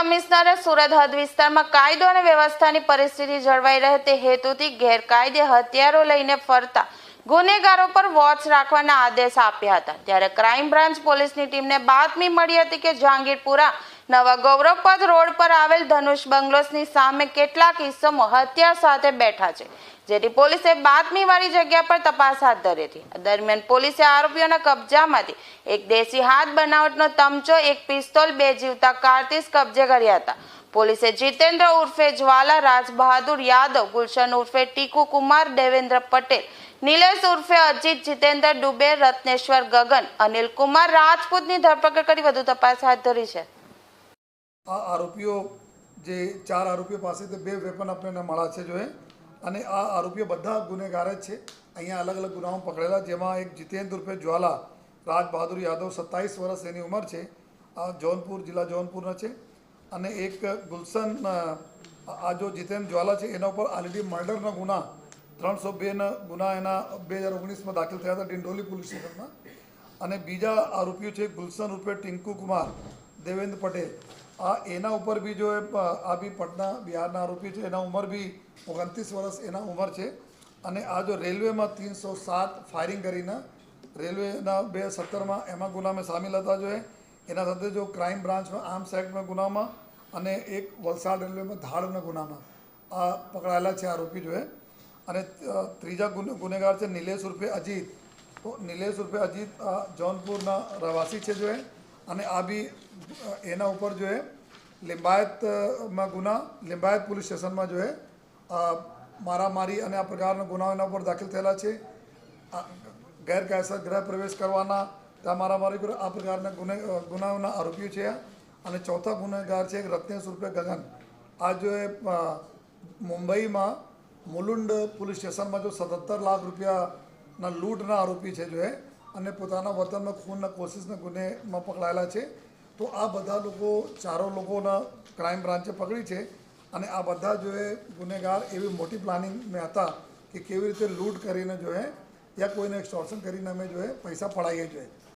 કમિશનરે સુરત હદ વિસ્તારમાં કાયદો અને વ્યવસ્થાની પરિસ્થિતિ જળવાઈ રહે તે હેતુથી ગેરકાયદે હથિયારો લઈને ફરતા ગુનેગારો પર વોચ રાખવાના આદેશ આપ્યા હતા. ત્યારે ક્રાઇમ બ્રાન્ચ પોલીસની ટીમને બાતમી મળી હતી કે જહાંગીરપુરા નવા ગૌરવપદ રોડ પર આવેલ ધનુષ બંગલોસની સામે કેટલાક ઇસમો હત્યા સાથે બેઠા છે, જેથી પોલીસે બાતમીવાળી જગ્યા પર તપાસ હાથ ધરી હતી. દરમિયાન પોલીસે આરોપીઓના કબજામાંથી એક દેશી હાથ બનાવટનો તમચો, એક પિસ્તોલ, બે જીવતા કારતીસ કબજે કર્યા હતા. પોલીસે જીતેન્દ્ર ઉર્ફે જ્વાલા રાજ બહાદુર યાદવ, ગુલશન ઉર્ફે ટીકુ કુમાર, દેવેન્દ્ર પટેલ, નિલેશ ઉર્ફે અજીત, જીતેન્દ્ર ડુબે રત્નેશ્વર ગગન, અનિલ કુમાર, રાજપૂતની ધરપકડ કરી વધુ તપાસ હાથ ધરી છે. આ આરોપીઓ જે ચાર આરોપીઓ પાસેથી બે વેપન આપણને મળ્યા છે જોઈએ અને આ આરોપીઓ બધા ગુનેગાર જ છે. અહીંયા અલગ અલગ ગુનાઓ પકડેલા, જેમાં એક જીતેન્દ્ર રૂપે જ્વાલા, રાજ બહાદુર યાદવ સત્તાવીસ વર્ષ એની ઉંમર છે. આ જૌનપુર, જિલ્લા જૌનપુરના છે. અને એક ગુલશન આ જો જીતેન્દ્ર જ્વાલા છે, એના ઉપર ઓલરેડી મર્ડરના ગુના, ત્રણસો બેના ગુના એના બે હજાર ઓગણીસમાં દાખલ થયા હતા ડિંડોલી પોલીસ સ્ટેશનમાં. અને બીજા આરોપીઓ છે ગુલશન રૂપે ટિંકુ કુમાર દેવેન્દ્ર પટેલ. આ એના ઉપર બી જો આ બી પટના બિહારના આરોપી છે, એના ઉંમર બી ઓગણત્રીસ વર્ષ એના ઉંમર છે. અને આ જો રેલવેમાં ત્રણસો સાત ફાયરિંગ કરીને રેલવેના બે સત્તરમાં એમાં ગુનામાં સામેલ હતા જો એના સાથે જો ક્રાઇમ બ્રાન્ચમાં, આર્મ્સ એક્ટના ગુનામાં અને એક વલસાડ રેલવેમાં ધાડના ગુનામાં આ પકડાયેલા છે આરોપી જોએ અને ત્રીજા ગુને, ગુનેગાર છે નિલેશ ઉર્ફે અજીત. તો નિલેશ ઉર્ફે અજીત જૌનપુરના રહેવાસી છે જો એ. અને આ બી એના ઉપર જો એ લિંબાયતમાં ગુના, લિંબાયત પોલીસ સ્ટેશનમાં જો એ મારામારી અને આ પ્રકારના ગુનાઓ એના ઉપર દાખલ થયેલા છે. ગેરકાયદેસર ગૃહ પ્રવેશ કરવાના, ત્યાં મારામારી આ પ્રકારના ગુને ગુનાઓના આરોપીઓ છે અને ચોથા ગુનેગાર છે રત્નેશ રૂપે ગગન. આ જો એ મુંબઈમાં મુલુંડ પોલીસ સ્ટેશનમાં જો સત્તર લાખ રૂપિયાના લૂંટના આરોપી છે જો એ અને પોતાના વતનમાં ખૂનના કોશિશના ગુનેમાં પકડાયેલા છે. તો આ બધા લોકો, ચારો લોકોના ક્રાઇમ બ્રાન્ચે પકડી છે અને આ બધા જો એ ગુનેગાર એવી મોટી પ્લાનિંગમાં હતા કે કેવી રીતે લૂંટ કરીને જો એ, યા કોઈને એક્સટોર્શન કરીને અમે જો એ પૈસા પડાવીએ જોઈએ